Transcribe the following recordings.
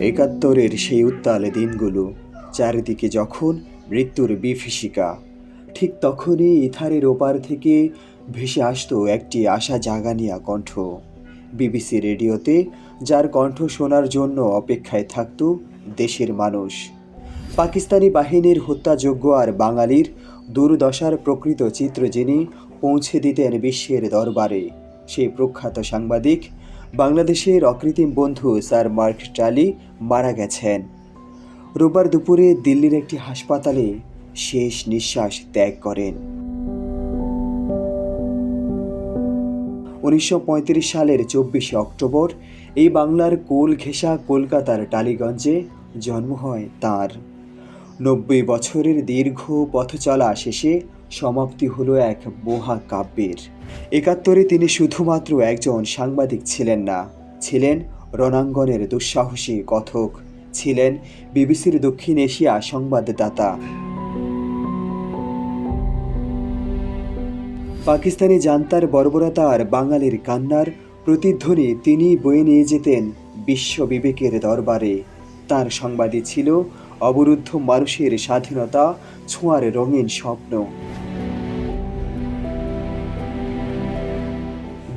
একাত্তরের সেই উত্তাল দিনগুলো, চারিদিকে যখন মৃত্যুর বিভীষিকা, ঠিক তখনই ইথারের ওপার থেকে ভেসে আসতো একটি আশা জাগানিয়া কণ্ঠ। বিবিসি রেডিওতে, যার কণ্ঠ শোনার জন্য অপেক্ষায় থাকত দেশের মানুষ। পাকিস্তানি বাহিনীর হত্যাযোগ্য আর বাঙালির দুর্দশার প্রকৃত চিত্র যিনি পৌঁছে দিতেন বিশ্বের দরবারে। সেই প্রখ্যাত সাংবাদিক বাংলাদেশের অকৃত্রিম বন্ধু স্যার মার্ক টালি মারা গেছেন। রোববার দুপুরে দিল্লির একটি হাসপাতালে শেষ নিঃশ্বাস ত্যাগ করেন। উনিশশো পঁয়ত্রিশ সালের চব্বিশে অক্টোবর এই বাংলার কোল ঘেঁষা কলকাতার টালিগঞ্জে জন্ম হয় তার। নব্বই বছরের দীর্ঘ পথ চলা শেষে সমাপ্তি হলো এক মহাকাব্যের। একাত্তরে তিনি শুধুমাত্র একজন সাংবাদিক ছিলেন না, ছিলেন রণাঙ্গনের দুঃসাহসী কথক, ছিলেন বিবিসির দক্ষিণ এশিয়া সংবাদদাতা। পাকিস্তানি জান্তার বর্বরতা আর বাঙালির কান্নার প্রতিধ্বনি তিনি বয়ে নিয়ে যেতেন বিশ্ব বিবেকের দরবারে। তার সংবাদই ছিল অবরুদ্ধ মানুষের স্বাধীনতা, ছোঁয়ার রঙিন স্বপ্ন।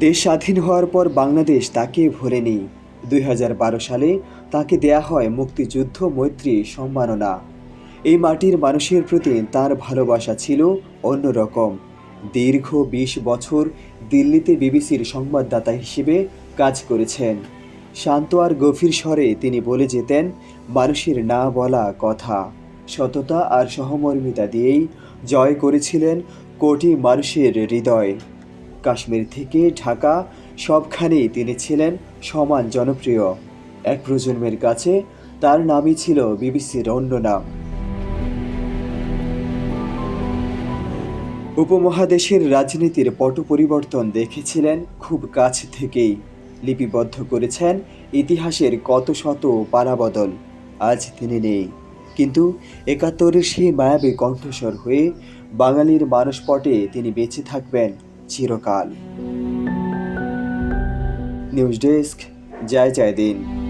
দেশ স্বাধীন হওয়ার পর বাংলাদেশ তাকে ভোলেনি দুই হাজার বারো সালে তাকে দেয়া হয় মুক্তিযুদ্ধ মৈত্রী সম্মাননা। এই মাটির মানুষের প্রতি তার ভালোবাসা ছিল অন্যরকম। দীর্ঘ বিশ বছর দিল্লিতে বিবিসির সংবাদদাতা হিসেবে কাজ করেছেন। শান্ত আর গভীর স্বরে তিনি বলে যেতেন, মানুষের না বলা কথা। সততা আর সহমর্মিতা দিয়েই জয় করেছিলেন কোটি মানুষের হৃদয়। কাশ্মীর থেকে ঢাকা, সবখানেই তিনি ছিলেন সমান জনপ্রিয়। এক প্রজন্মের কাছে তার নামই ছিল বিবিসির অন্য নাম। উপমহাদেশের রাজনীতির পট পরিবর্তন দেখেছিলেন খুব কাছ থেকেই। লিপিবদ্ধ করেছেন ইতিহাসের কত শত পারাবদল, আজ তিনি নেই। কিন্তু একাত্তরের সেই মায়াবী কণ্ঠস্বর হয়ে বাঙালির মানসপটে তিনি বেঁচে থাকবেন चिरकाल। न्यूज़ डेस्क जय जय दिन।